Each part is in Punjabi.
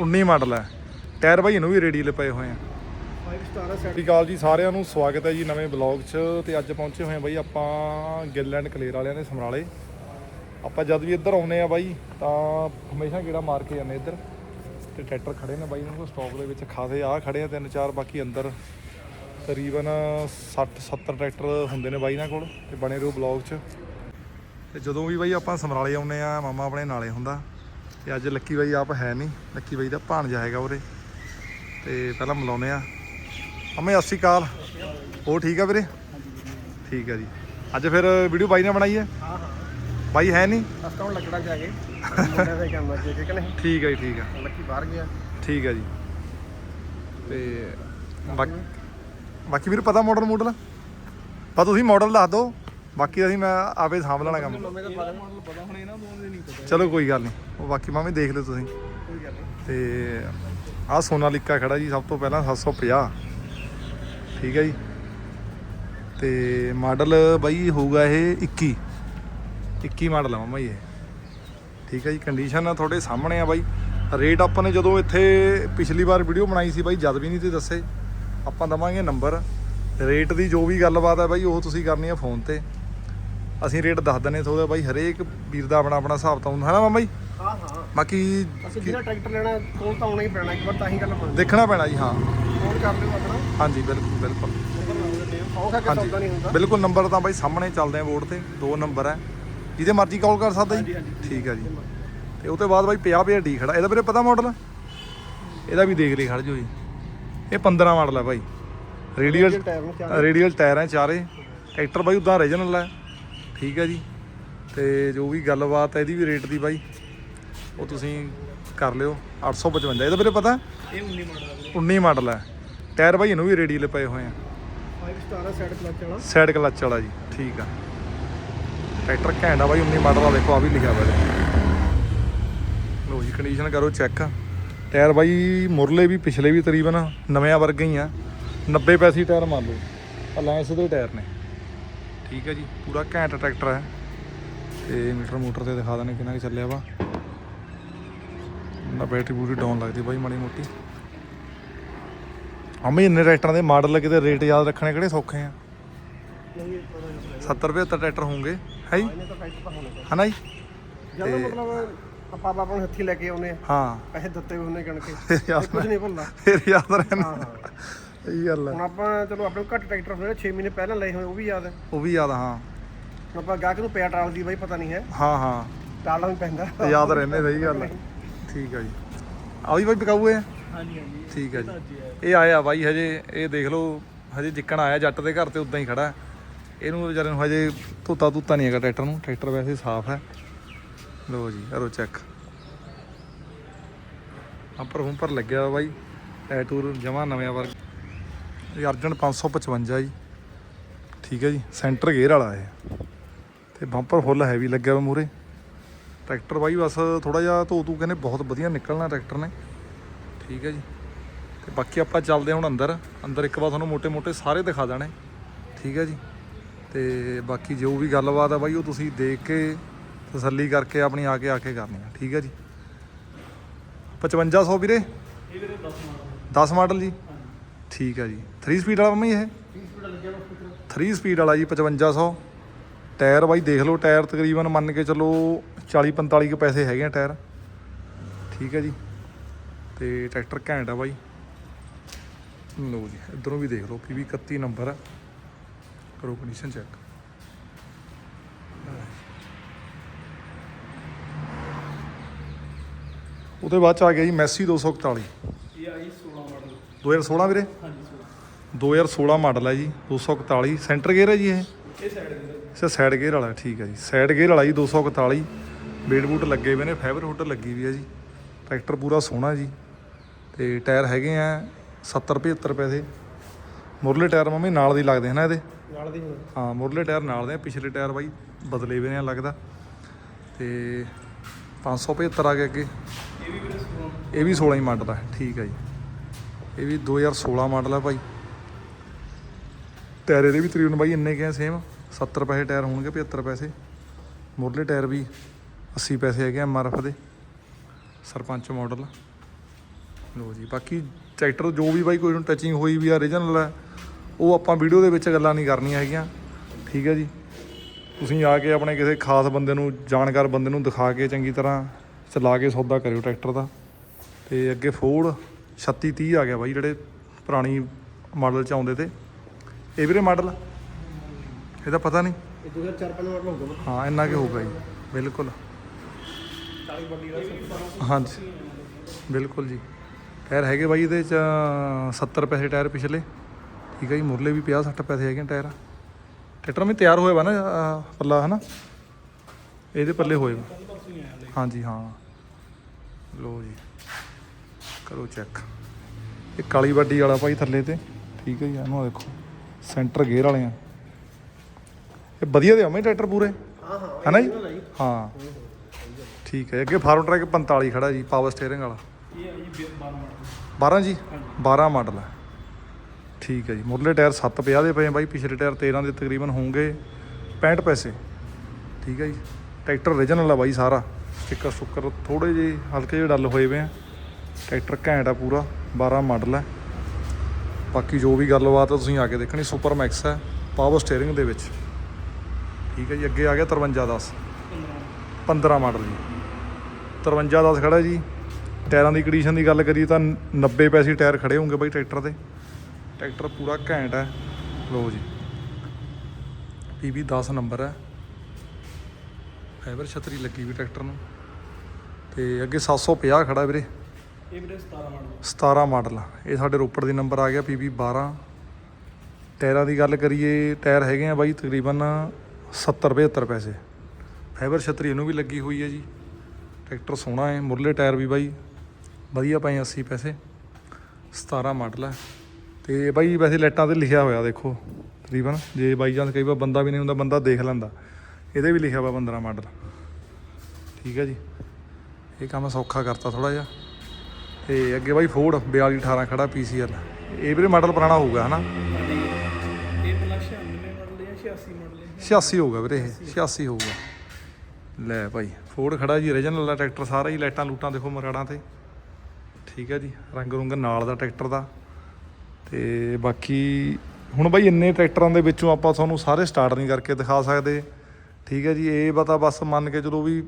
19 ਮਾਡਲ ਹੈ। ਟਾਇਰ ਬਾਈ, ਇਹਨੂੰ ਵੀ ਰੇਡੀਅਲ ਪਏ ਹੋਏ ਆ। 5 ਸਟਾਰ ਸਤਿ ਸ਼੍ਰੀ ਅਕਾਲ ਜੀ, ਸਾਰਿਆਂ ਨੂੰ ਸਵਾਗਤ ਹੈ ਜੀ ਨਵੇਂ ਬਲੌਗ 'ਚ। ਤੇ ਅੱਜ ਪਹੁੰਚੇ ਹੋਏ ਆ ਬਾਈ ਆਪਾਂ ਗਿੱਲ ਐਂਡ ਕਲੇਰ ਵਾਲਿਆਂ ਦੇ ਸਮਰਾਲੇ। ਆਪਾਂ ਜਦ ਵੀ ਇੱਧਰ ਆਉਨੇ ਆ ਬਾਈ, ਤਾਂ ਹਮੇਸ਼ਾ ਗੇੜਾ ਮਾਰ ਕੇ ਜਾਂਦੇ ਇੱਧਰ। ਤੇ ਟਰੈਕਟਰ ਖੜੇ ਨੇ ਬਾਈ, ਇਹਨਾਂ ਕੋਲ ਸਟਾਕ ਦੇ ਵਿੱਚ ਖਾਸੇ ਆ ਖੜੇ ਆ, ਤਿੰਨ ਚਾਰ, ਬਾਕੀ ਅੰਦਰ ਤਕਰੀਬਨ 60 70 ਟਰੈਕਟਰ ਹੁੰਦੇ ਨੇ ਬਾਈ ਇਹਨਾਂ ਕੋਲ, ਤੇ ਬਣੇ ਰਹੋ ਬਲੌਗ 'ਚ। ਤੇ ਜਦੋਂ ਵੀ ਬਾਈ ਆਪਾਂ ਸਮਰਾਲੇ ਆਉਨੇ ਆ ਮਾਮਾ ਆਪਣੇ ਨਾਲੇ ਹੁੰਦਾ। ਤੇ ਅੱਜ ਲੱਕੀ ਬਾਈ ਆਪ ਹੈ ਨਹੀਂ। ਲੱਕੀ ਬਾਈ ਦਾ ਭਾਣਜਾ ਹੈਗਾ ਉਰੇ। ਤੇ ਪਹਿਲਾਂ ਮਿਲਾਉਨੇ ਆ ਅਮੇ ਸਤਿ ਸ਼੍ਰੀ ਅਕਾਲ। ਉਹ ਠੀਕ ਆ ਵੀਰੇ? ਠੀਕ ਆ ਜੀ। ਅੱਜ ਫਿਰ ਵੀਡੀਓ ਬਾਈ ਨੇ ਬਣਾਈ ਹੈ? ਹਾਂ ਹਾਂ। ਬਾਈ ਹੈ ਨਹੀਂ? ਅਸਕਾਉਣ ਲੱਗਣਾ ਜਾ ਕੇ? ਦਾ ਹੀ ਕੰਮ ਠੀਕ ਨਹੀਂ ਠੀਕ ਹੈ ਜੀ ਠੀਕ ਆ। ਲੱਕੀ ਬਾਹਰ ਗਿਆ। ਠੀਕ ਹੈ ਜੀ। ਤੇ ਬਾਕੀ ਬਾਕੀ ਵੀਰ ਪਤਾ ਮਾਡਲ ਮੂਡਲ? ਪਰ ਤੁਸੀਂ ਮਾਡਲ ਦੱਸ ਦਿਓ। ਬਾਕੀ ਅਸੀਂ ਮੈਂ ਆਪੇ ਸਾਂਭ ਲੈਣਾ ਕੰਮ। ਨਵੇਂ ਦਾ ਬਾਰੇ ਮਾਡਲ ਪਤਾ ਹੁਣ ਇਹਨਾਂ ਦੋਨਾਂ ਦੇ ਨਹੀਂ ਪਤਾ। ਚਲੋ ਕੋਈ ਗੱਲ ਨਹੀਂ। ਉਹ ਬਾਕੀ ਮਾਮੇ ਦੇਖ ਲਿਓ ਤੁਸੀਂ। ਕੋਈ ਗੱਲ ਨਹੀਂ। ਤੇ ਆਹ ਸੋਨਾਲੀਕਾ ਖੜਾ ਜੀ ਸਭ ਤੋਂ ਪਹਿਲਾਂ 750 ਠੀਕ ਹੈ ਜੀ। ਤੇ ਮਾਡਲ ਬਾਈ ਹੋਊਗਾ ਇਹ 21 21 ਮਾਡਲ ਆ ਮਾਮਾ ਜੀ ਇਹ। ਠੀਕ ਹੈ ਜੀ ਕੰਡੀਸ਼ਨ ਤੁਹਾਡੇ ਸਾਹਮਣੇ ਆ ਬਾਈ। ਰੇਟ ਆਪਾਂ ਨੇ ਜਦੋਂ ਇੱਥੇ ਪਿਛਲੀ ਵਾਰ ਵੀਡੀਓ ਬਣਾਈ ਸੀ ਬਾਈ ਜਦ ਵੀ ਨਹੀਂ ਤੇ ਦੱਸੇ। ਆਪਾਂ ਦਵਾਂਗੇ ਨੰਬਰ ਰੇਟ ਦੀ ਜੋ ਵੀ ਗੱਲਬਾਤ ਹੈ ਬਾਈ ਉਹ ਤੁਸੀਂ ਕਰਨੀ ਆ ਫੋਨ ਤੇ। ਅਸੀਂ ਰੇਟ ਦੱਸ ਦਿੰਨੇ ਥੋੜਾ ਬਾਈ ਹਰੇਕ ਵੀਰ ਦਾ ਆਪਣਾ ਆਪਣਾ ਹਿਸਾਬ ਤਾਂ ਹੁੰਦਾ ਹੈ ਨਾ ਮਾਮਾ ਜੀ? ਹਾਂ ਹਾਂ। ਬਾਕੀ ਅਸੀਂ ਜਿਹੜਾ ਟਰੈਕਟਰ ਲੈਣਾ ਕੋਲ ਤਾਂ ਆਉਣਾ ਹੀ ਪੈਣਾ ਇੱਕ ਵਾਰ ਤਾਂ ਹੀ ਗੱਲ ਬਣਦੀ। ਦੇਖਣਾ ਪੈਣਾ ਜੀ ਹਾਂ। ਫੋਨ ਕਰ ਲਿਓ ਆਪਣਾ। ਹਾਂਜੀ ਬਿਲਕੁਲ ਬਿਲਕੁਲ। ਔਖਾ ਕਿ ਸੌਦਾ ਨਹੀਂ ਹੁੰਦਾ। ਬਿਲਕੁਲ ਨੰਬਰ ਤਾਂ ਬਾਈ ਸਾਹਮਣੇ ਚੱਲਦੇ ਆ ਬੋਰਡ ਤੇ ਦੋ ਨੰਬਰ ਹੈ। ਜਿਹਦੇ ਮਰਜ਼ੀ ਕਾਲ ਕਰ ਸਕਦਾ ਜੀ। ਠੀਕ ਹੈ ਜੀ। ਤੇ ਉਹ ਤੋਂ ਬਾਅਦ ਬਾਈ 50 50 ਡੀ ਖੜਾ। ਇਹਦਾ ਵੀਰੇ ਪਤਾ ਮਾਡਲ ਇਹਦਾ ਵੀ ਦੇਖ ਲਈ ਖੜ ਜੋ ਜੀ। ਇਹ 15 ਮਾਡਲ ਹੈ ਬਾਈ। ਰੇਡੀਅਲ ਰੇਡੀਅਲ ਟਾਇਰ ਹੈ ਚਾਰੇ। ਟਰੈਕਟਰ ਬਾਈ ਉਦਾਂ ਰੀਜਨਲ ਹੈ। ਠੀਕ ਹੈ ਜੀ। ਤੇ ਜੋ ਵੀ ਗੱਲਬਾਤ ਹੈ ਇਹਦੀ ਵੀ ਰੇਟ ਦੀ ਬਾਈ ਉਹ ਤੁਸੀਂ ਕਰ ਲਿਓ। 855 ਇਹਦਾ ਵੀਰੇ ਪਤਾ? ਇਹ 19 ਮਾਡਲ 19 ਮਾਡਲ ਹੈ ਟਾਇਰ ਬਾਈ ਇਹਨੂੰ ਵੀ ਰੇਡੀਅਲ ਪਏ ਹੋਏ ਆ। 5 ਸਟਾਰ ਆ ਸਾਈਡ ਕਲਚ ਵਾਲਾ। ਸਾਈਡ ਕਲਚ ਵਾਲਾ ਜੀ ਠੀਕ ਆ। ਟਰੈਕਟਰ ਘੈਂਟ ਆ ਬਾਈ 19 ਮਾਡਲ ਆ ਦੇਖੋ ਆ ਵੀ ਲਿਖਿਆ ਹੋਇਆ। ਲਓ ਜੀ ਕੰਡੀਸ਼ਨ ਕਰੋ ਚੈੱਕ ਟਾਇਰ ਬਾਈ ਮੁਰਲੇ ਵੀ ਪਿਛਲੇ ਵੀ ਤਕਰੀਬਨ ਨਵਿਆਂ ਵਰਗੇ ਹੀ ਆ। 90 ਪੈਸੇ ਟਾਇਰ ਮੰਨ ਲਓ। ਅਲਾਇੰਸ ਦੇ ਟਾਇਰ ਨੇ। ਠੀਕ ਹੈ ਜੀ ਪੂਰਾ ਘੈਂਟ ਟਰੈਕਟਰ ਹੈ। ਤੇ ਮੀਟਰ ਮੋਟਰ ਤੇ ਦਿਖਾ ਦਨੇ ਕਿੰਨਾ ਕੁ ਚੱਲਿਆ ਵਾ। ਨਾ ਬੈਟਰੀ ਪੂਰੀ ਡਾਊਨ ਲੱਗਦੀ ਬਾਈ ਮਾੜੀ ਮੋਟੀ। ਆਮੇ ਇੰਨੇ ਟਰੈਕਟਰਾਂ ਦੇ ਮਾਡਲ ਕਿਤੇ ਰੇਟ ਯਾਦ ਰੱਖਣੇ ਕਿਹੜੇ ਸੌਖੇ ਆ? ਨਹੀਂ ਇਹ ਪਤਾ ਨਹੀਂ 70 75 ਟਰੈਕਟਰ ਹੋਣਗੇ ਹੈ ਜੀ? ਹੋਣੇ ਹਨਾ ਜੀ? ਜਦੋਂ ਮਤਲਬ ਆਪਾਂ ਆਪਾਂ ਨੂੰ ਹੱਥੀ ਲੈ ਕੇ ਆਉਨੇ ਆ। ਹਾਂ। ਪੈਸੇ ਦਿੱਤੇ ਨੇ ਗਣ ਕੇ। ਕੁਝ ਨਹੀਂ ਭੁੱਲਦਾ। ਫਿਰ ਯਾਦ ਰਹਿਣਾ ਹਾਂ ਹਾਂ ਇਹ ਗੱਲ ਹੈ ਹੁਣ ਆਪਾਂ ਚਲੋ ਆਪਣੇ ਕੋਲ ਘੱਟ ਟਰੈਕਟਰ ਹੋਏ 6 ਮਹੀਨੇ ਪਹਿਲਾਂ ਲਏ ਹੋਏ ਉਹ ਵੀ ਯਾਦ ਹੈ ਉਹ ਵੀ ਯਾਦ ਹਾਂ। ਹੁਣ ਆਪਾਂ ਗਾਹਕ ਨੂੰ ਪਿਆ ਟਾਲ ਦੀ ਬਾਈ ਪਤਾ ਨਹੀਂ ਹੈ। ਹਾਂ ਹਾਂ। ਟਾਲਣਾ ਵੀ ਪੈਂਦਾ। ਯਾਦ ਰਹਿੰਦੇ ਸਹੀ ਗੱਲ ਹੈ ਠੀਕ ਆ ਜੀ। ਆ ਵੀ ਬਾਈ ਬਿਕਾਊ ਹੈ ਹਾਂਜੀ ਹਾਂਜੀ। ਠੀਕ ਆ ਜੀ। ਇਹ ਆਇਆ ਬਾਈ ਹਜੇ ਇਹ ਦੇਖ ਲਓ ਹਜੇ ਜਿੱਕਣ ਆਇਆ ਜੱਟ ਦੇ ਘਰ ਤੇ ਉਦਾਂ ਹੀ ਖੜਾ। ਹੈ। ਇਹਨੂੰ ਵਿਚਾਰੇ ਨੂੰ ਹਜੇ ਧੋਤਾ ਧੁੱਤਾ ਨਹੀਂ ਹੈਗਾ ਟਰੈਕਟਰ ਨੂੰ। ਟਰੈਕਟਰ ਵੈਸੇ ਸਾਫ਼ ਹੈ। ਲਓ ਜੀ ਕਰੋ ਚੈੱਕ। ਅੰਪਰ ਹੁੰਪਰ ਲੱਗਿਆ ਵਾ ਬਾਈ। ਟੈਟੂਰ ਜਮਾ ਨਵਿਆਂ ਵਰਗ। ਇਹ ਅਰਜਨ 555 ਜੀ। ਠੀਕ ਹੈ ਜੀ ਸੈਂਟਰ ਗੇਅਰ ਵਾਲਾ ਹੈ ਤੇ ਬੰਪਰ ਫੁੱਲ ਹੈਵੀ ਲੱਗਿਆ ਵਾ ਮੂਰੇ ਟਰੈਕਟਰ ਬਾਈ ਬਸ ਥੋੜਾ ਜਿਹਾ ਧੋ ਧੂ ਕਹਿੰਦੇ ਬਹੁਤ ਵਧੀਆ ਨਿਕਲਣਾ ਟਰੈਕਟਰ ਨੇ। ਠੀਕ ਹੈ ਜੀ। ਤੇ ਬਾਕੀ ਆਪਾਂ ਚੱਲਦੇ ਹੁਣ ਅੰਦਰ। ਅੰਦਰ ਇੱਕ ਵਾਰ ਤੁਹਾਨੂੰ ਮੋਟੇ ਮੋਟੇ ਸਾਰੇ ਦਿਖਾ ਦੇਣੇ। ਠੀਕ ਹੈ ਜੀ। ਤੇ ਬਾਕੀ ਜੋ ਵੀ ਗੱਲਬਾਤ ਆ ਬਾਈ ਉਹ ਤੁਸੀਂ ਦੇਖ ਕੇ ਤਸੱਲੀ ਕਰਕੇ ਆਪਣੀ ਆ ਕੇ ਆ ਕੇ ਕਰਨੀ ਆ। ਠੀਕ ਹੈ ਜੀ। 5500 ਵੀਰੇ? ਇਹ ਵੀਰੇ 10 ਮਾਡਲ। 10 ਮਾਡਲ ਜੀ? ਠੀਕ ਹੈ ਜੀ। 3 ਸਪੀਡ ਵਾਲਾ ਮੰਮੀ ਇਹ? 30 ਸਪੀਡ ਲੱਗਿਆ ਵਾ ਸਪੀਕਰ 3 ਸਪੀਡ ਵਾਲਾ ਜੀ 5500 ਟਾਇਰ ਬਾਈ ਦੇਖ ਲਓ ਟਾਇਰ ਤਕਰੀਬਨ ਮੰਨ ਕੇ ਚੱਲੋ 40 45 ਕੁ ਪੈਸੇ ਹੈਗੇ ਆ ਟਾਇਰ ਠੀਕ ਹੈ ਜੀ। ਤੇ ਟਰੈਕਟਰ ਘੈਂਟ ਆ ਬਾਈ। ਲਓ ਜੀ ਇਧਰੋਂ ਵੀ ਦੇਖ ਲਓ ਪੀਵੀ 31 ਨੰਬਰ ਆ। ਕਰੋ ਕੰਡੀਸ਼ਨ ਚੈੱਕ ਉਹਦੇ ਬਾਅਦ ਚ ਆ ਗਿਆ ਜੀ ਮੈਸੀ 241 ਇਹ ਆਈ 16 ਮਾਡਲ 2016 ਵੀਰੇ? ਹਾਂਜੀ 2016 ਮਾਡਲ ਹੈ ਜੀ 241 ਸੈਂਟਰ ਗੇਅਰ ਹੈ ਜੀ ਇਹ? ਇਹ ਸਾਈਡ ਸੇ ਸਾਈਡ ਗੇਅਰ ਵਾਲਾ ਠੀਕ ਹੈ ਜੀ। ਸਾਈਡ ਗੇਅਰ ਵਾਲਾ ਜੀ 241 ਬੇਡ ਬੂਟ ਲੱਗੇ ਹੋਏ ਨੇ ਫਾਈਬਰ ਹੁੱਡ ਲੱਗੀ ਵੀ ਹੈ ਜੀ। ਟਰੈਕਟਰ ਪੂਰਾ ਸੋਹਣਾ ਜੀ। ਤੇ ਟਾਇਰ ਹੈਗੇ ਆ 70 75 ਪੈਸੇ ਮੁਰਲੇ ਟਾਇਰ ਮੰਮੀ ਨਾਲ ਦੀ ਲੱਗਦੇ ਹਨ ਇਹਦੇ? ਨਾਲ ਦੀ ਹਾਂ ਮੁਰਲੇ ਟਾਇਰ ਨਾਲ ਦੇ ਆ, ਪਿਛਲੇ ਟਾਇਰ ਬਾਈ ਬਦਲੇ ਹੋਏ ਨੇ ਲੱਗਦਾ। ਤੇ 575 ਆ ਗਿਆ ਅੱਗੇ। ਇਹ ਵੀ ਵੀਰੇ 16 ਇਹ ਵੀ 16 ਹੀ ਮਾਡਲ ਹੈ ਠੀਕ ਹੈ ਜੀ। ਇਹ ਵੀ 2016 ਮਾਡਲ ਹੈ ਭਾਈ। ਟਾਇਰ ਇਹਦੇ ਵੀ ਤਕਰੀਬਨ ਬਾਈ ਇੰਨੇ ਕਿ ਸੇਮ 70 ਪੈਸੇ ਟਾਇਰ ਹੋਣਗੇ 75 ਪੈਸੇ। ਮੁਰਲੇ ਟਾਇਰ ਵੀ 80 ਪੈਸੇ ਹੈਗੇ ਐਮਆਰਐਫ ਦੇ। ਸਰਪੰਚ ਮਾਡਲ ਲੋ ਜੀ, ਬਾਕੀ ਟਰੈਕਟਰ ਜੋ ਵੀ ਬਾਈ ਕੋਈ ਨੂੰ ਟੱਚਿੰਗ ਹੋਈ ਵੀ ਆ ਰੀਜਨਲ ਹੈ ਉਹ ਆਪਾਂ ਵੀਡੀਓ ਦੇ ਵਿੱਚ ਗੱਲਾਂ ਨਹੀਂ ਕਰਨੀਆਂ ਹੈਗੀਆਂ। ਠੀਕ ਹੈ ਜੀ? ਤੁਸੀਂ ਆ ਕੇ ਆਪਣੇ ਕਿਸੇ ਖਾਸ ਬੰਦੇ ਨੂੰ, ਜਾਣਕਾਰ ਬੰਦੇ ਨੂੰ ਦਿਖਾ ਕੇ ਚੰਗੀ ਤਰ੍ਹਾਂ ਚਲਾ ਕੇ ਸੌਦਾ ਕਰਿਓ ਟਰੈਕਟਰ ਦਾ। ਤੇ ਅੱਗੇ ਫੋਰਡ 3630 ਆ ਗਿਆ ਬਾਈ, ਜਿਹੜੇ ਪੁਰਾਣੀ ਮਾਡਲ ਚ ਆਉਂਦੇ ਤੇ। ਇਹ ਵੀਰੇ ਮਾਡਲ? ਇਹਦਾ ਪਤਾ ਨਹੀਂ? ਇਹ 2004 5 ਮਾਡਲ ਹੋਊਗਾ ਹਾਂ ਇੰਨਾ ਕਿ ਹੋਊਗਾ ਜੀ। ਬਿਲਕੁਲ। 40 ਬੰਡੀ ਦਾ ਹਾਂਜੀ। ਬਿਲਕੁਲ ਜੀ। ਟਾਇਰ ਹੈਗੇ ਬਾਈ ਇਹਦੇ ਚ 70 ਪੈਸੇ ਟਾਇਰ ਪਿਛਲੇ। ਠੀਕ ਹੈ ਜੀ ਮੁਰਲੇ ਵੀ 50 60 ਪੈਸੇ ਹੈਗੇ ਟਾਇਰ। ਟਰੈਕਟਰ ਵੀ ਤਿਆਰ ਹੋਇਆ ਵਾ ਨਾ ਪੱਲਾ ਹਨਾ? ਇਹਦੇ ਪੱਲੇ ਹੋਏ ਵਾ। ਹਾਂਜੀ ਹਾਂ। ਲੋ ਜੀ। ਕਰੋ ਚੈੱਕ। ਇਹ ਕਾਲੀ ਵੱਡੀ ਵਾਲਾ ਭਾਈ ਥੱਲੇ ਤੇ। ਠੀਕ ਹੈ ਜੀ ਇਹਨੂੰ ਦੇਖੋ। ਸੈਂਟਰ ਗੇਅਰ ਵਾਲੇ ਆ। ਇਹ ਵਧੀਆ ਦੇ ਆਵੇਂ ਟਰੈਕਟਰ ਪੂਰੇ? ਹਾਂ ਹਾਂ ਹੈ ਨਾ ਜੀ? ਹਾਂ। ਠੀਕ ਹੈ ਅੱਗੇ ਫਾਰਮ ਟਰੈਕ 45 ਖੜਾ ਜੀ ਪਾਵਰ ਸਟੀਅਰਿੰਗ ਵਾਲਾ। ਇਹ ਹੈ ਜੀ 12 ਮਾਡਲ। 12 ਜੀ? 12 ਮਾਡਲ ਹੈ ਠੀਕ ਹੈ ਜੀ ਮੁਰਲੇ ਟਾਇਰ 750 ਦੇ ਪਏ ਆ ਬਾਈ ਪਿਛਲੇ ਟਾਇਰ 13 ਦੇ ਤਕਰੀਬਨ ਹੋਣਗੇ 65 ਪੈਸੇ। ਠੀਕ ਹੈ ਜੀ ਟਰੈਕਟਰ ਰੀਜਨਲ ਆ ਬਾਈ ਸਾਰਾ। ਸਟicker ਸੁੱਕਰ ਥੋੜੇ ਜਿਹੇ ਹਲਕੇ ਜਿਹੇ ਡੱਲ ਹੋਏ ਵੇ ਆ। ਟਰੈਕਟਰ ਘੈਂਟ ਆ ਪੂਰਾ 12 ਮਾਡਲ ਹੈ ਬਾਕੀ ਜੋ ਵੀ ਗੱਲਬਾਤ ਆ ਤੁਸੀਂ ਆ ਕੇ ਦੇਖਣੀ ਸੁਪਰ ਮੈਕਸ ਹੈ ਪਾਵਰ ਸਟੀਅਰਿੰਗ ਦੇ ਵਿੱਚ। ਠੀਕ ਹੈ ਜੀ, ਅੱਗੇ ਆ ਗਿਆ 5310 15 ਮਾਡਲ ਜੀ। 5310 ਖੜਾ ਜੀ। ਟਾਇਰਾਂ ਦੀ ਕੰਡੀਸ਼ਨ ਦੀ ਗੱਲ ਕਰੀਏ ਤਾਂ 90 ਪੈਸੇ ਟਾਇਰ ਖੜੇ ਹੋਣਗੇ ਬਾਈ ਟਰੈਕਟਰ ਦੇ ਟਰੈਕਟਰ ਪੂਰਾ ਘੈਂਟ ਹੈ। ਲੋ ਜੀ। PB 10 ਨੰਬਰ ਹੈ। ਫਾਈਬਰ ਛਤਰੀ ਲੱਗੀ ਵੀ ਟਰੈਕਟਰ ਨੂੰ। ਤੇ ਅੱਗੇ 750 ਖੜਾ ਵੀਰੇ। ਇਹ ਵੀਰੇ 17 ਮਾਡਲ 17 ਮਾਡਲ ਇਹ ਸਾਡੇ ਰੋਪੜ ਦੀ ਨੰਬਰ ਆ ਗਿਆ PB 12 ਟਾਇਰਾਂ ਦੀ ਗੱਲ ਕਰੀਏ, ਟਾਇਰ ਹੈਗੇ ਆ ਬਾਈ ਤਕਰੀਬਨ 70 75 ਪੈਸੇ। ਫਾਈਬਰ ਛਤਰੀ ਇਹਨੂੰ ਵੀ ਲੱਗੀ ਹੋਈ ਹੈ ਜੀ। ਟਰੈਕਟਰ ਸੋਹਣਾ ਹੈ, ਮੁਰਲੇ ਟਾਇਰ ਵੀ ਬਾਈ। ਵਧੀਆ ਪਏ 80 ਪੈਸੇ। 17 ਮਾਡਲ ਹੈ ਤੇ ਬਾਈ ਵੈਸੇ ਲਾਈਟਾਂ ਤੇ ਲਿਖਿਆ ਹੋਇਆ, ਦੇਖੋ। ਤਕਰੀਬਨ ਜੇ ਬਾਈ ਚਾਂਸ ਕਈ ਵਾਰ ਬੰਦਾ ਵੀ ਨਹੀਂ ਹੁੰਦਾ, ਬੰਦਾ ਦੇਖ ਲੈਂਦਾ। ਇਹਦੇ ਵੀ ਲਿਖਿਆ ਹੋਇਆ 15 ਮਾਡਲ ਠੀਕ ਹੈ ਜੀ। ਇਹ ਕੰਮ ਸੌਖਾ ਕਰਤਾ ਥੋੜਾ ਜਿਹਾ। ਤੇ ਅੱਗੇ ਬਾਈ ਫੋਰਡ 4218 ਖੜਾ PCL ਇਹ ਵੀਰੇ ਮਾਡਲ ਪੁਰਾਣਾ ਹੋਊਗਾ ਹਨਾ? ਇਹ ਪਹਿਲਾਂ 96 ਮਾਡਲ ਹੈ 86 ਮਾਡਲ ਹੈ 86 ਹੋਊਗਾ ਵੀਰੇ ਇਹ 86 ਹੋਊਗਾ। ਲੈ ਭਾਈ ਫੋਰਡ ਖੜਾ ਜੀ ਰੀਜਨਲ ਦਾ ਟਰੈਕਟਰ ਸਾਰਾ ਹੀ ਲਾਈਟਾਂ ਲੂਟਾਂ ਦੇਖੋ ਮਰਾੜਾਂ ਤੇ। ਠੀਕ ਹੈ ਜੀ ਰੰਗ ਰੁੰਗ ਨਾਲ ਦਾ ਟਰੈਕਟਰ ਦਾ। ਤੇ ਬਾਕੀ ਹੁਣ ਬਾਈ ਇੰਨੇ ਟਰੈਕਟਰਾਂ ਦੇ ਵਿੱਚੋਂ ਆਪਾਂ ਤੁਹਾਨੂੰ ਸਾਰੇ ਸਟਾਰਟ ਨਹੀਂ ਕਰਕੇ ਦਿਖਾ ਸਕਦੇ। ਠੀਕ ਹੈ ਜੀ ਇਹ ਪਤਾ ਬਸ ਮੰਨ ਕੇ ਜਦੋਂ ਵੀ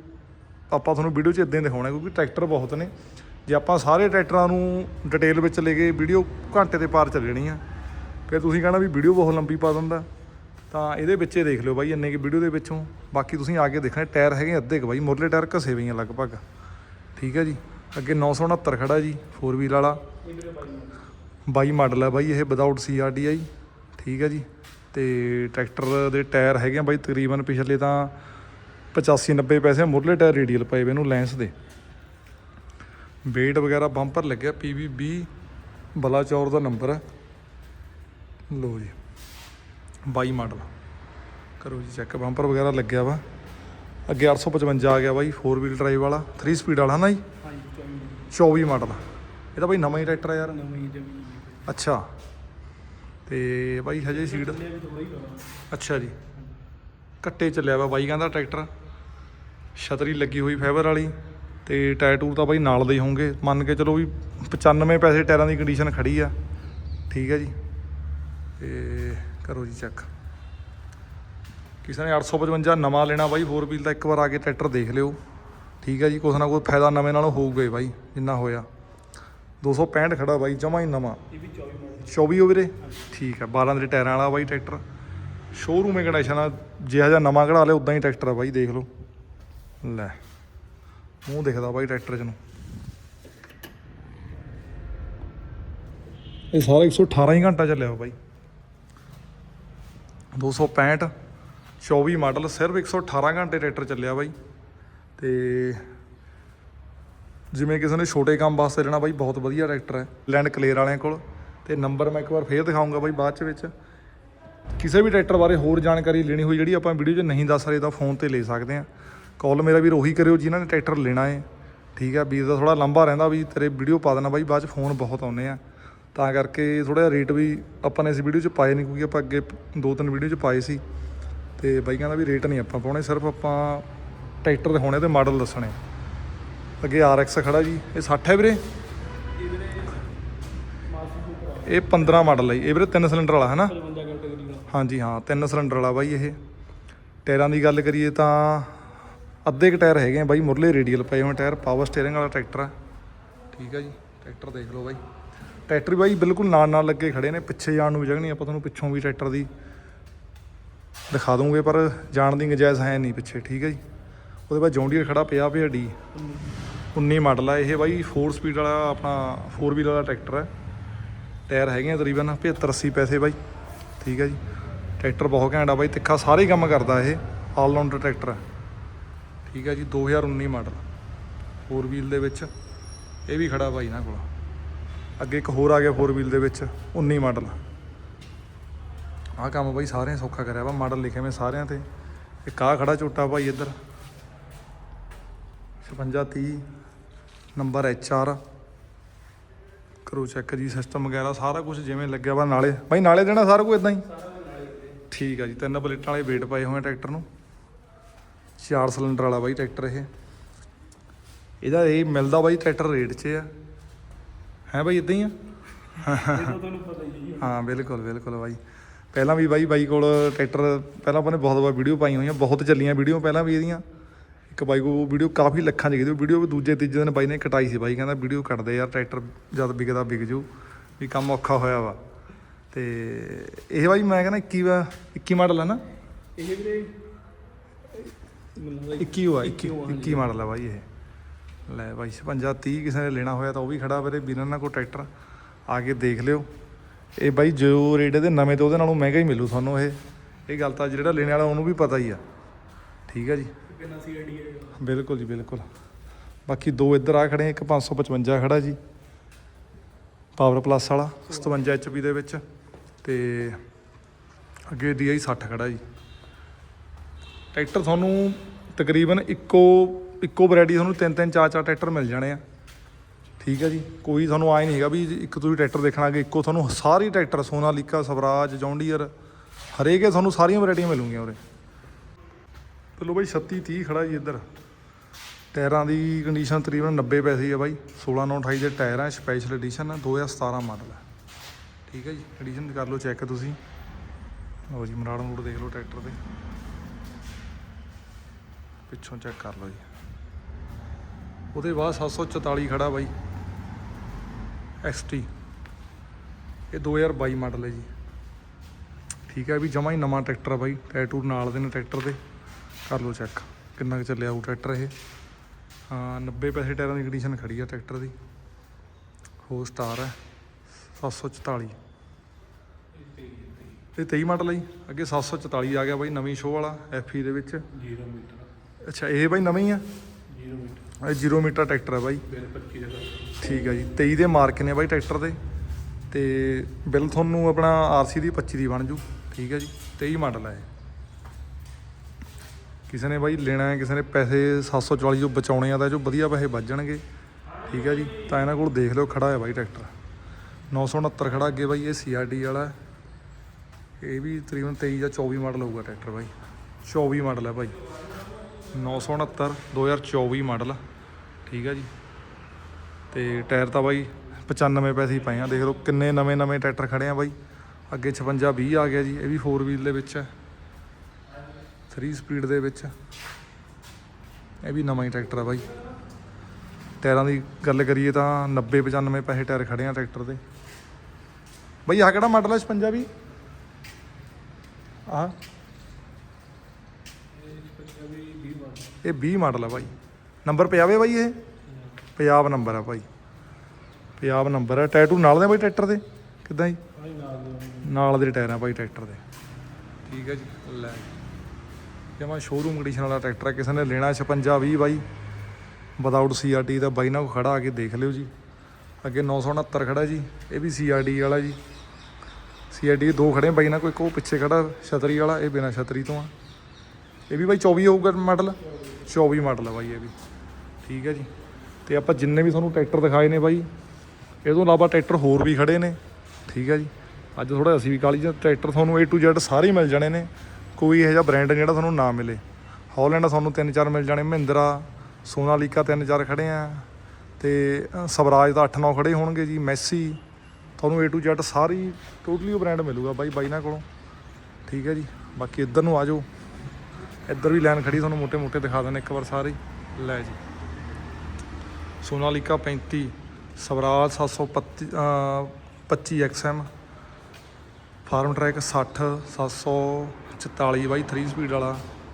ਆਪਾਂ ਤੁਹਾਨੂੰ ਵੀਡੀਓ 'ਚ ਇਦਾਂ ਦਿਖਾਉਣਾ ਕਿਉਂਕਿ ਟਰੈਕਟਰ ਬਹੁਤ ਨੇ। ਜੇ ਆਪਾਂ ਸਾਰੇ ਟਰੈਕਟਰਾਂ ਨੂੰ ਡਿਟੇਲ ਵਿੱਚ ਲੈ ਕੇ ਵੀਡੀਓ ਘੰਟੇ ਦੇ ਪਾਰ ਚੱਲ ਜਾਣੀ ਆ, ਫਿਰ ਤੁਸੀਂ ਕਹਿਣਾ ਵੀ ਵੀਡੀਓ ਬਹੁਤ ਲੰਬੀ ਪਾ ਦਿੰਦਾ। ਤਾਂ ਇਹਦੇ ਵਿੱਚ ਦੇਖ ਲਿਓ ਬਾਈ, ਇੰਨੇ ਕਿ ਵੀਡੀਓ ਦੇ ਵਿੱਚੋਂ। ਬਾਕੀ ਤੁਸੀਂ ਆ ਕੇ ਦੇਖਣਾ, ਟਾਇਰ ਹੈਗੇ ਅੱਧੇ ਕੁ ਬਾਈ, ਮੁਰਲੇ ਟਾਇਰ ਘਸੇ ਵੀ ਆ ਲਗਭਗ। ਠੀਕ ਹੈ ਜੀ? ਅੱਗੇ 969 ਖੜਾ ਜੀ 4 ਵੀਲ ਵਾਲਾ। ਬਾਈ ਮਾਡਲ ਹੈ ਬਾਈ, ਇਹ ਵਿਦਆਊਟ CRDI ਠੀਕ ਹੈ ਜੀ? ਤੇ ਟਰੈਕਟਰ ਦੇ ਟਾਇਰ ਹੈਗੇ ਆ ਬਾਈ, ਤਕਰੀਬਨ ਪਿਛਲੇ ਤਾਂ 85 90 ਪੈਸੇ ਮੁਰਲੇ ਟਾਇਰ ਰੇਡੀਅਲ ਪਏ ਵੇ ਇਹਨੂੰ ਲੈਂਸ ਦੇ। ਵੇਟ ਵਗੈਰਾ ਬੰਪਰ ਲੱਗਿਆ PV20 ਬਲਾਚੌਰ ਦਾ ਨੰਬਰ ਹੈ। ਲੋ ਜੀ 22 ਮਾਡਲ। ਕਰੋ ਜੀ ਚੈੱਕ ਬੰਪਰ ਵਗੈਰਾ ਲੱਗਿਆ ਵਾ। ਅੱਗੇ 855 ਆ ਗਿਆ ਬਾਈ 4 ਵੀਲ ਡਰਾਈਵ ਵਾਲਾ 3 ਸਪੀਡ ਵਾਲਾ ਨਾ ਜੀ? ਹਾਂਜੀ 24 24 ਮਾਡਲ। ਇਹ ਤਾਂ ਬਾਈ ਨਵਾਂ ਹੀ ਟਰੈਕਟਰ ਆ ਯਾਰ। ਨਵੀਂ ਜਮੀਨ ਅੱਛਾ। ਤੇ ਬਾਈ ਹਜੇ ਹੀ ਕਰਾਂ ਅੱਛਾ ਜੀ। ਕੱਟੇ ਚੱਲਿਆ ਵਾ ਬਾਈ ਕਹਿੰਦਾ ਟਰੈਕਟਰ ਛਤਰੀ ਲੱਗੀ ਹੋਈ ਫਾਈਬਰ ਵਾਲੀ। ਤੇ ਟਾਇਰ ਟੂਰ ਤਾਂ ਬਾਈ ਨਾਲ ਦੇ ਹੀ ਹੋਣਗੇ। ਮੰਨ ਕੇ ਚਲੋ ਵੀ 95 ਪੈਸੇ ਟਾਇਰਾਂ ਦੀ ਕੰਡੀਸ਼ਨ ਖੜੀ ਆ। ਠੀਕ ਹੈ ਜੀ। ਤੇ ਕਰੋ ਜੀ ਚੈੱਕ ਕਿਸੇ ਨੇ 855 ਨਵਾਂ ਲੈਣਾ ਬਾਈ 4 ਵੀਲ ਦਾ ਇੱਕ ਵਾਰ ਆ ਕੇ ਟਰੈਕਟਰ ਦੇਖ ਲਿਓ। ਠੀਕ ਹੈ ਜੀ ਕੁਛ ਨਾ ਕੋਈ ਫਾਇਦਾ ਨਵੇਂ ਨਾਲੋਂ ਹੋਊਗਾ ਹੀ ਬਾਈ ਜਿੰਨਾ ਹੋਇਆ। 265 ਖੜਾ ਬਾਈ ਜਮਾ ਹੀ ਨਵਾਂ। ਇਹ ਵੀ 24 ਮਾਡਲ 24 ਹੋ ਵੀਰੇ? ਠੀਕ ਆ 12 ਦੇ ਟਾਇਰਾਂ ਵਾਲਾ ਬਾਈ ਟਰੈਕਟਰ। ਸ਼ੋਰੂਮ ਹੈ ਕੰਡੀਸ਼ਨ ਆ ਜਿਹਾ ਜਿਹਾ ਨਵਾਂ ਕਢਾ ਲਿਆ ਉਦਾਂ ਹੀ ਟਰੈਕਟਰ ਆ ਬਾਈ ਦੇਖ ਲਓ। ਲੈ। ਮੂੰਹ ਦਿਖਦਾ ਬਾਈ ਟਰੈਕਟਰ ਚ ਨੂੰ। ਇਹ ਸਾਰਾ 118 ਹੀ ਘੰਟਾ ਚੱਲਿਆ ਵਾ ਬਾਈ। 265 24 ਮਾਡਲ, ਸਿਰਫ 118 ਘੰਟੇ ਟਰੈਕਟਰ ਚੱਲਿਆ ਬਾਈ। ਤੇ ਜਿਵੇਂ ਕਿਸੇ ਨੇ ਛੋਟੇ ਕੰਮ ਵਾਸਤੇ ਲੈਣਾ ਬਾਈ, ਬਹੁਤ ਵਧੀਆ ਟਰੈਕਟਰ ਹੈ, ਲੈਂਡ ਕਲੀਅਰ ਵਾਲਿਆਂ ਕੋਲ। ਤੇ ਨੰਬਰ ਮੈਂ ਇੱਕ ਵਾਰ ਫੇਰ ਦਿਖਾਉਂਗਾ ਬਾਈ ਬਾਅਦ ਚ ਵਿੱਚ। ਕਿਸੇ ਵੀ ਟਰੈਕਟਰ ਬਾਰੇ ਹੋਰ ਜਾਣਕਾਰੀ ਲੈਣੀ ਹੋਈ ਜਿਹੜੀ ਆਪਾਂ ਵੀਡੀਓ 'ਚ ਨਹੀਂ ਦੱਸ ਰਹੇ ਤਾਂ ਫੋਨ ਤੇ ਲੈ ਸਕਦੇ ਆ ਕਾਲ ਮੇਰਾ ਵੀਰ ਉਹੀ ਕਰਿਓ ਜਿਨ੍ਹਾਂ ਨੇ ਟਰੈਕਟਰ ਲੈਣਾ ਹੈ ਠੀਕ ਆ, ਵੀਰ ਦਾ ਥੋੜਾ ਲੰਬਾ ਰਹਿੰਦਾ ਵੀ ਤੇਰੇ ਵੀਡੀਓ ਪਾ ਦੇਣਾ ਬਾਈ, ਬਾਅਦ ਚ ਫੋਨ ਬਹੁਤ ਆਉਂਦੇ ਆ। ਤਾਂ ਕਰਕੇ ਥੋੜਾ ਜਿਹਾ ਰੇਟ ਵੀ ਆਪਾਂ ਨੇ ਇਸ ਵੀਡੀਓ 'ਚ ਪਾਏ ਨਹੀਂ ਕਿਉਂਕਿ ਆਪਾਂ ਅੱਗੇ ਦੋ ਤਿੰਨ ਵੀਡੀਓ 'ਚ ਪਾਏ ਸੀ। ਤੇ ਬਾਈਆਂ ਦਾ ਵੀ ਰੇਟ ਨਹੀਂ ਆਪਾਂ ਪਾਉਣੇ, ਸਿਰਫ ਆਪਾਂ ਟਰੈਕਟਰ ਦੇ ਹੋਣੇ ਤੇ ਮਾਡਲ ਦੱਸਣੇ। ਅੱਗੇ RX ਖੜਾ ਜੀ, ਇਹ 60 ਹੈ ਵੀਰੇ? ਇਹ ਵੀਰੇ 15 ਮਾਡਲ ਹੈ ਜੀ। ਇਹ ਵੀਰੇ ਤਿੰਨ ਸਿਲੰਡਰ ਵਾਲਾ ਹੈ ਨਾ ਹਾਂਜੀ, ਹਾਂ, ਤਿੰਨ ਸਿਲੰਡਰ ਵਾਲਾ ਬਾਈ ਇਹ। ਟਾਇਰਾਂ ਦੀ ਗੱਲ ਕਰੀਏ ਤਾਂ ਅੱਧੇ ਕ ਟਾਇਰ ਹੈਗੇ ਆ ਬਾਈ, ਮੁਰਲੇ ਰੇਡੀਅਲ ਪਏ ਹੋਏ ਟਾਇਰ ਪਾਵਰ ਸਟੀਅਰਿੰਗ ਵਾਲਾ ਟਰੈਕਟਰ ਆ। ਠੀਕ ਆ ਜੀ ਟਰੈਕਟਰ ਦੇਖ ਲਓ ਬਾਈ। ਟਰੈਕਟਰ ਵੀ ਬਾਈ ਬਿਲਕੁਲ ਨਾਲ ਨਾਲ ਲੱਗੇ ਖੜੇ ਨੇ, ਪਿੱਛੇ ਜਾਣ ਨੂੰ ਵੀ ਜਗ੍ਹਾ ਨਹੀਂ ਆਪਾਂ ਤੁਹਾਨੂੰ ਪਿੱਛੋਂ ਵੀ ਟਰੈਕਟਰ ਦੀ ਦਿਖਾ ਦੂੰਗੇ, ਪਰ ਜਾਣ ਦੀ ਗੁੰਜਾਇਸ਼ ਹੈ ਨਹੀਂ ਪਿੱਛੇ, ਠੀਕ ਹੈ ਜੀ। ਉਹਦੇ ਬਾਅਦ ਜੌਂਡੀਅਰ ਖੜਾ ਪਿਆ ਪਿਆ ਡੀ 19 ਮਾਡਲ ਆ ਇਹ ਬਾਈ 4 ਸਪੀਡ ਵਾਲਾ ਆਪਣਾ 4 ਵੀਲ ਵਾਲਾ ਟਰੈਕਟਰ ਹੈ ਟਾਇਰ ਹੈਗੇ ਆ ਤਕਰੀਬਨ 75 80 ਪੈਸੇ ਬਾਈ, ਠੀਕ ਹੈ ਜੀ। ਟਰੈਕਟਰ ਬਹੁਤ ਘੈਂਟ ਆ ਬਾਈ, ਤਿੱਖਾ ਸਾਰੇ ਕੰਮ ਕਰਦਾ ਇਹ ਆਲ ਰਾਊਂਡਰ ਟਰੈਕਟਰ ਹੈ ਠੀਕ ਹੈ ਜੀ 2019 ਮਾਡਲ। 4 ਵੀਲ ਦੇ ਵਿੱਚ। ਇਹ ਵੀ ਖੜਾ ਬਾਈ ਇਹਨਾਂ ਕੋਲ। ਅੱਗੇ ਇੱਕ ਹੋਰ ਆ ਗਿਆ 4 ਵੀਲ ਦੇ ਵਿੱਚ 19 ਮਾਡਲ। ਆਹ ਕੰਮ ਬਾਈ ਸਾਰਿਆਂ ਸੌਖਾ ਕਰਿਆ ਵਾ ਮਾਡਲ ਲਿਖੇ ਮੈਂ ਸਾਰਿਆਂ ਤੇ। ਇੱਕ ਆਹ ਖੜਾ ਝੋਟਾ ਭਾਈ ਇੱਧਰ। 5630 ਨੰਬਰ ਐਚ ਆਰ ਕਰੋ ਚੈੱਕ ਜੀ ਸਿਸਟਮ ਵਗੈਰਾ ਸਾਰਾ ਕੁਝ ਜਿਵੇਂ ਲੱਗਿਆ ਵਾ ਨਾਲੇ। ਬਾਈ ਨਾਲੇ ਦੇਣਾ ਸਾਰਾ ਕੁਝ ਇਦਾਂ ਹੀ? ਠੀਕ ਆ ਜੀ ਤਿੰਨ ਪਲੇਟਾਂ ਵਾਲੇ ਵੇਟ ਪਏ ਹੋਏ ਆ ਟਰੈਕਟਰ ਨੂੰ। ਚਾਰ ਸਿਲੰਡਰ ਵਾਲਾ ਬਾਈ ਟਰੈਕਟਰ ਇਹ। ਇਹਦਾ ਇਹ ਮਿਲਦਾ ਬਾਈ ਟਰੈਕਟਰ ਰੇਟ 'ਚ ਆ। ਹੈ ਬਾਈ ਇਦਾਂ ਹੀ ਆ? ਹਾਂ, ਬਿਲਕੁਲ ਬਿਲਕੁਲ ਬਾਈ। ਪਹਿਲਾਂ ਵੀ ਬਾਈ ਬਾਈ ਕੋਲ ਟਰੈਕਟਰ, ਪਹਿਲਾਂ ਆਪਾਂ ਨੇ ਬਹੁਤ ਵਾਰ ਵੀਡੀਓ ਪਾਈ ਹੋਈਆਂ, ਬਹੁਤ ਚੱਲੀਆਂ ਵੀਡੀਓ ਪਹਿਲਾਂ ਵੀ ਇਹਦੀਆਂ। ਇੱਕ ਬਾਈ ਕੋ ਵੀਡੀਓ ਕਾਫੀ ਲੱਖਾਂ ਚ ਗਈ ਉਹ ਵੀਡੀਓ ਦੂਜੇ, ਤੀਜੇ ਦਿਨ ਬਾਈ ਨੇ ਕਟਾਈ ਸੀ ਬਾਈ। ਕਹਿੰਦਾ ਵੀਡੀਓ ਕੱਟਦੇ ਯਾਰ, ਟਰੈਕਟਰ ਜਦ ਵਿਕਦਾ ਵਿਕ ਜੂ, ਵੀ ਕੰਮ ਔਖਾ ਹੋਇਆ ਵਾ। ਤੇ ਇਹ ਬਾਈ ਮੈਂ ਕਹਿੰਦਾ 21 ਵਾ 21 ਮਾਡਲ ਹੈ ਨਾ? ਇਹ ਵੀਰੇ 21 ਹੋਆ 21 21 ਮਾਡਲ ਹੈ ਬਾਈ ਇਹ। ਲੈ ਬਾਈ 56 30 ਕਿਸੇ ਨੇ ਲੈਣਾ ਹੋਇਆ ਤਾਂ ਉਹ ਵੀ ਖੜਾ ਵੀਰੇ ਬਿਨਾਂ ਨਾ ਕੋਈ ਟਰੈਕਟਰ। ਆ ਕੇ ਦੇਖ ਲਿਓ। ਇਹ ਬਾਈ ਜੋ ਰੇਟ ਇਹਦੇ ਨਵੇਂ ਤੇ ਉਹਦੇ ਨਾਲੋਂ ਮਹਿੰਗਾ ਹੀ ਮਿਲੂ ਤੁਹਾਨੂੰ ਇਹ। ਇਹ ਗੱਲ ਤਾਂ ਜਿਹੜਾ ਲੈਣ ਵਾਲਾ ਉਹਨੂੰ ਵੀ ਪਤਾ ਹੀ ਆ। ਠੀਕ ਆ ਜੀ? ਬਿਲਕੁਲ ਜੀ ਬਿਲਕੁਲ। ਬਾਕੀ ਦੋ ਇੱਧਰ ਆ ਖੜੇ ਆ, ਇੱਕ 555 ਖੜਾ ਜੀ। ਪਾਵਰ ਪਲੱਸ ਵਾਲਾ 57 ਐਚਪੀ ਦੇ ਵਿੱਚ। ਤੇ ਅੱਗੇ DI 60 ਖੜਾ ਜੀ। ਟਰੈਕਟਰ ਤੁਹਾਨੂੰ ਤਕਰੀਬਨ ਇੱਕੋ ਇੱਕੋ ਵੈਰਾਈਟੀ ਤੁਹਾਨੂੰ ਤਿੰਨ ਤਿੰਨ, ਚਾਰ ਚਾਰ ਟਰੈਕਟਰ ਮਿਲ ਜਾਣੇ ਆ। ਠੀਕ ਹੈ ਜੀ? ਕੋਈ ਤੁਹਾਨੂੰ ਆਏ ਨਹੀਂ ਹੈਗਾ ਵੀ ਇੱਕ ਤੁਸੀਂ ਟਰੈਕਟਰ ਦੇਖਣਾ ਕਿ ਇੱਕੋ ਤੁਹਾਨੂੰ ਸਾਰੇ ਟਰੈਕਟਰ ਸੋਨਾਲੀਕਾ ਸਵਰਾਜ, ਜੌਂਡੀਅਰ, ਹਰੇਕ ਤੁਹਾਨੂੰ ਸਾਰੀਆਂ ਵੈਰਾਈਟੀਆਂ ਮਿਲੂਗੀਆਂ ਉਰੇ। ਚਲੋ ਬਾਈ 36 30 ਖੜਾ ਜੀ ਇੱਧਰ। ਟਾਇਰਾਂ ਦੀ ਕੰਡੀਸ਼ਨ ਤਕਰੀਬਨ 90 ਪੈਸੇ ਆ ਬਾਈ 16 9 28 ਦੇ ਟਾਇਰ ਆ ਸਪੈਸ਼ਲ ਐਡੀਸ਼ਨ ਆ 2017 ਮਾਡਲ ਹੈ ਠੀਕ ਹੈ ਜੀ? ਐਡੀਸ਼ਨ ਕਰ ਲਓ ਚੈੱਕ ਤੁਸੀਂ। ਲਓ ਜੀ, ਮਰਾੜ ਮੂੜ ਦੇਖ ਲਓ ਟਰੈਕਟਰ ਦੇ ਪਿੱਛੋਂ ਚੈੱਕ ਕਰ ਲਓ ਜੀ। ਉਹਦੇ ਬਾਅਦ 744 ਖੜਾ ਬਾਈ। XT ਇਹ 2022 ਮਾਡਲ ਹੈ ਜੀ। ਠੀਕ ਹੈ ਵੀ ਜਮਾ ਹੀ ਨਵਾਂ ਟਰੈਕਟਰ ਆ ਬਾਈ। ਟੈਟੂ ਨਾਲ ਦੇ ਨੇ ਟਰੈਕਟਰ ਦੇ। ਕਰ ਲਓ ਚੈੱਕ ਕਿੰਨਾ ਕੁ ਚੱਲਿਆ ਉਹ ਟਰੈਕਟਰ ਇਹ। ਹਾਂ 90 ਪੈਸੇ ਟਾਇਰਾਂ ਦੀ ਕੰਡੀਸ਼ਨ ਖੜੀ ਆ ਟਰੈਕਟਰ ਦੀ। ਹੋ। ਸਟਾਰ ਹੈ 744 ਇਹ 23 ਮਾਡਲ ਹੈ ਜੀ। ਅੱਗੇ 744 ਆ ਗਿਆ ਬਾਈ, ਨਵੀਂ ਸ਼ੋਅ ਵਾਲਾ ਐਫਈ ਦੇ ਵਿੱਚ। 0 ਮੀਟਰ। ਅੱਛਾ ਇਹ ਬਾਈ ਨਵੀਂ ਆ? 0 ਮੀਟਰ। ਇਹ 0 ਮੀਟਰ ਟਰੈਕਟਰ ਹੈ ਬਾਈ। ਬਿਲ 25 ਦਾ ਠੀਕ ਹੈ ਜੀ। 23 ਦੇ ਮਾਰਕ ਨੇ ਬਾਈ ਟਰੈਕਟਰ ਦੇ। ਤੇ ਬਿੱਲ ਤੁਹਾਨੂੰ ਆਪਣਾ ਆਰਸੀ ਦੀ 25 ਦੀ ਬਣ ਜੂ। ਠੀਕ ਹੈ ਜੀ। 23 ਮਾਡਲ ਹੈ ਇਹ। ਕਿਸੇ ਨੇ ਬਾਈ ਲੈਣਾ ਹੈ ਕਿਸੇ ਨੇ ਪੈਸੇ 744 ਜੋ ਬਚਾਉਣੇ ਆ ਤਾਂ 'ਚੋਂ ਵਧੀਆ ਪੈਸੇ ਵੱਜਣਗੇ ਠੀਕ ਹੈ ਜੀ। ਤਾਂ ਇਹਨਾਂ ਕੋਲ ਦੇਖ ਲਿਓ ਖੜਾ ਹੈ ਬਾਈ ਟਰੈਕਟਰ। 969 ਖੜਾ ਅੱਗੇ ਬਾਈ ਇਹ ਸੀਆਰਡੀ ਵਾਲਾ। ਇਹ ਵੀ ਤਕਰੀਬਨ 23 ਜਾਂ 24 ਮਾਡਲ ਹੋਊਗਾ ਟਰੈਕਟਰ ਬਾਈ। 24 ਮਾਡਲ ਹੈ ਬਾਈ। 969 2024 ਮਾਡਲ। ਠੀਕ ਆ ਜੀ। ਤੇ ਟਾਇਰ ਤਾਂ ਬਾਈ 95 ਪੈਸੇ ਹੀ ਪਏ ਆ। ਦੇਖ ਲਓ ਕਿੰਨੇ ਨਵੇਂ ਨਵੇਂ ਟਰੈਕਟਰ ਖੜੇ ਆ ਬਾਈ। ਅੱਗੇ 56 20 ਆ ਗਿਆ ਜੀ। ਇਹ ਵੀ 4 ਵੀਲ ਦੇ ਵਿੱਚ ਹੈ। 3 ਸਪੀਡ ਦੇ ਵਿੱਚ। ਇਹ ਵੀ ਨਵਾਂ ਹੀ ਟਰੈਕਟਰ ਆ ਬਾਈ। ਟਾਇਰਾਂ ਦੀ ਗੱਲ ਕਰੀਏ ਤਾਂ 90 95 ਪੈਸੇ ਟਾਇਰ ਖੜੇ ਆ ਟਰੈਕਟਰ ਦੇ। ਬਾਈ ਆਹ ਕਿਹੜਾ ਮਾਡਲ ਹੈ 56 ਵੀ ਆ ਇਹ 20 ਮਾਡਲ ਆ ਬਾਈ। ਨੰਬਰ ਪੰਜਾਬੇ ਬਾਈ ਇਹ? ਪੰਜਾਬ ਨੰਬਰ ਆ ਬਾਈ। ਪੰਜਾਬ ਨੰਬਰ ਆ। ਟੈਟੂ ਨਾਲ ਦੇ ਬਾਈ ਟਰੈਕਟਰ ਦੇ? ਕਿੱਦਾਂ ਜੀ? ਨਾਲ ਦੇ ਟਾਇਰ ਦੇ ਟਾਇਰਾਂ ਬਾਈ ਟਰੈਕਟਰ ਦੇ। ਠੀਕ ਹੈ ਜੀ, ਲੈ। ਜਮਾ ਸ਼ੋਰੂਮ ਕੰਡੀਸ਼ਨ ਵਾਲਾ ਟਰੈਕਟਰ ਹੈ ਕਿਸੇ ਨੇ ਲੈਣਾ 56 20 ਬਾਈ। ਵਿਦਆਊਟ ਸੀਆਰਟੀ ਦਾ ਬਾਈ ਨਾਲ ਖੜਾ ਆ ਕੇ ਦੇਖ ਲਿਓ ਜੀ। ਅੱਗੇ 969 ਖੜਾ ਜੀ। ਇਹ ਵੀ ਸੀਆਰਡੀ ਵਾਲਾ ਜੀ। ਸੀਆਰਡੀ ਦੇ ਦੋ ਖੜੇ ਬਾਈ ਨਾਲ। ਕੋਈ ਇੱਕ ਉਹ ਪਿੱਛੇ ਖੜਾ, ਛਤਰੀ ਵਾਲਾ। ਇਹ ਬਿਨਾ ਛਤਰੀ ਤੋਂ ਆ। ਇਹ ਵੀ ਬਾਈ 24 ਹੋਊਗਾ ਮਾਡਲ 24 ਮਾਡਲ ਆ ਬਾਈ ਇਹ ਵੀ। ਠੀਕ ਹੈ ਜੀ। ਤੇ ਆਪਾਂ ਜਿੰਨੇ ਵੀ ਤੁਹਾਨੂੰ ਟਰੈਕਟਰ ਦਿਖਾਏ ਨੇ ਬਾਈ, ਇਹ ਤੋਂ ਇਲਾਵਾ ਟਰੈਕਟਰ ਹੋਰ ਵੀ ਖੜੇ ਨੇ। ਠੀਕ ਹੈ ਜੀ। ਅੱਜ ਥੋੜਾ ਅਸੀਂ ਵੀ ਕਾਲੀ ਜਿਹਾ ਟਰੈਕਟਰ ਤੁਹਾਨੂੰ A to Z ਸਾਰੇ ਮਿਲ ਜਾਣੇ ਨੇ। ਕੋਈ ਇਹੋ ਜਿਹਾ ਬ੍ਰਾਂਡ ਜਿਹੜਾ ਤੁਹਾਨੂੰ ਨਾ ਮਿਲੇ। ਹੌਲੈਂਡ ਤੁਹਾਨੂੰ ਤਿੰਨ ਚਾਰ ਮਿਲ ਜਾਣੇ, ਮਹਿੰਦਰਾ, ਸੋਨਾਲੀਕਾ ਤਿੰਨ ਚਾਰ ਖੜੇ ਆ। ਤੇ ਸਵਰਾਜ ਦਾ 8-9 ਖੜੇ ਹੋਣਗੇ ਜੀ, ਮੈਸੀ। ਤੁਹਾਨੂੰ A to Z ਸਾਰੀ ਟੋਟਲੀ ਉਹ ਬ੍ਰਾਂਡ ਮਿਲੂਗਾ ਬਾਈ ਬਾਈ ਨਾਲ ਕੋਲੋਂ। ਠੀਕ ਹੈ ਜੀ। ਬਾਕੀ ਇੱਧਰ ਨੂੰ ਆ ਜਾਓ। ਇੱਧਰ ਵੀ ਲਾਈਨ ਖੜੀ, ਤੁਹਾਨੂੰ ਮੋٹے ਮੋٹੇ ਦਿਖਾ ਦਿੰਦੇ ਇੱਕ ਵਾਰ ਸਾਰੇ ਲੈ ਜੀ। Sonalika 35 Swaraj 725 25 XM Farmtrac 60 744 ਬਾਈ 3 ਸਪੀਡ ਵਾਲਾ।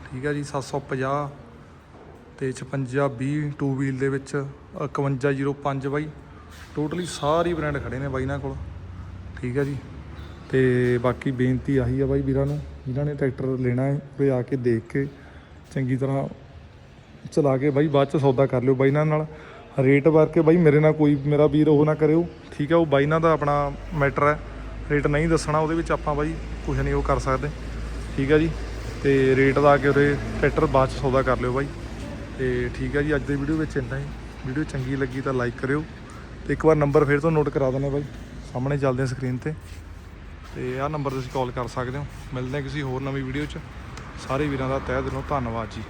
ਠੀਕ ਹੈ ਜੀ 750 ਤੇ 56 20 ਟੂ ਵੀਲ ਦੇ ਵਿੱਚ 5105 ਬਾਈ। ਟੋਟਲੀ ਸਾਰੀ ਬ੍ਰਾਂਡ ਖੜੇ ਨੇ ਬਾਈ ਨਾਲ ਕੋਲ। ਠੀਕ ਹੈ ਜੀ। ਤੇ ਬਾਕੀ ਬੇਨਤੀ ਆਹੀ ਆ ਬਾਈ ਵੀਰਾਂ ਨੂੰ ਜਿਨ੍ਹਾਂ ਨੇ ਟਰੈਕਟਰ ਲੈਣਾ ਹੈ, ਉਰੇ ਆ ਕੇ ਦੇਖ ਕੇ ਚੰਗੀ ਤਰ੍ਹਾਂ ਚਲਾ ਕੇ ਬਾਈ ਬਾਅਦ ਚ ਸੌਦਾ ਕਰ ਲਿਓ ਬਾਈ ਇਹਨਾਂ ਨਾਲ। ਰੇਟ ਵਰਕੇ ਬਾਈ ਮੇਰੇ ਨਾਲ ਕੋਈ, ਮੇਰਾ ਵੀਰ ਉਹ ਨਾ ਕਰਿਓ, ਠੀਕ ਹੈ ਉਹ ਬਾਈ ਨਾਲ ਦਾ ਆਪਣਾ ਮੈਟਰ ਹੈ। ਰੇਟ ਨਹੀਂ ਦੱਸਣਾ, ਉਹਦੇ ਵਿੱਚ ਆਪਾਂ ਬਾਈ ਕੁਝ ਨਹੀਂ ਉਹ ਕਰ ਸਕਦੇ। ਠੀਕ ਹੈ ਜੀ, ਤੇ ਰੇਟ ਦਾ ਕੇ ਉਰੇ ਟਰੈਕਟਰ ਬਾਅਦ ਚ ਸੌਦਾ ਕਰ ਲਿਓ ਬਾਈ। ਤੇ ਠੀਕ ਹੈ ਜੀ, ਅੱਜ ਦੀ ਵੀਡੀਓ ਵਿੱਚ ਇੰਨਾ ਹੀ। ਵੀਡੀਓ ਚੰਗੀ ਲੱਗੀ ਤਾਂ ਲਾਈਕ ਕਰਿਓ। ਤੇ ਇੱਕ ਵਾਰ ਨੰਬਰ ਫਿਰ ਤੋਂ ਨੋਟ ਕਰਾ ਦਿੰਦੇ ਬਾਈ। ਸਾਹਮਣੇ ਚੱਲਦੇ ਆ ਸਕਰੀਨ ਤੇ। ਤੇ ਆਹ ਨੰਬਰ ਤੇ ਤੁਸੀਂ ਕਾਲ ਕਰ ਸਕਦੇ ਹੋ। ਮਿਲਦੇ ਹਾਂ ਕਿਸੇ ਹੋਰ ਨਵੀਂ ਵੀਡੀਓ 'ਚ। ਸਾਰੇ ਵੀਰਾਂ ਦਾ ਤਹਿ ਦਿਲੋਂ ਧੰਨਵਾਦ ਜੀ।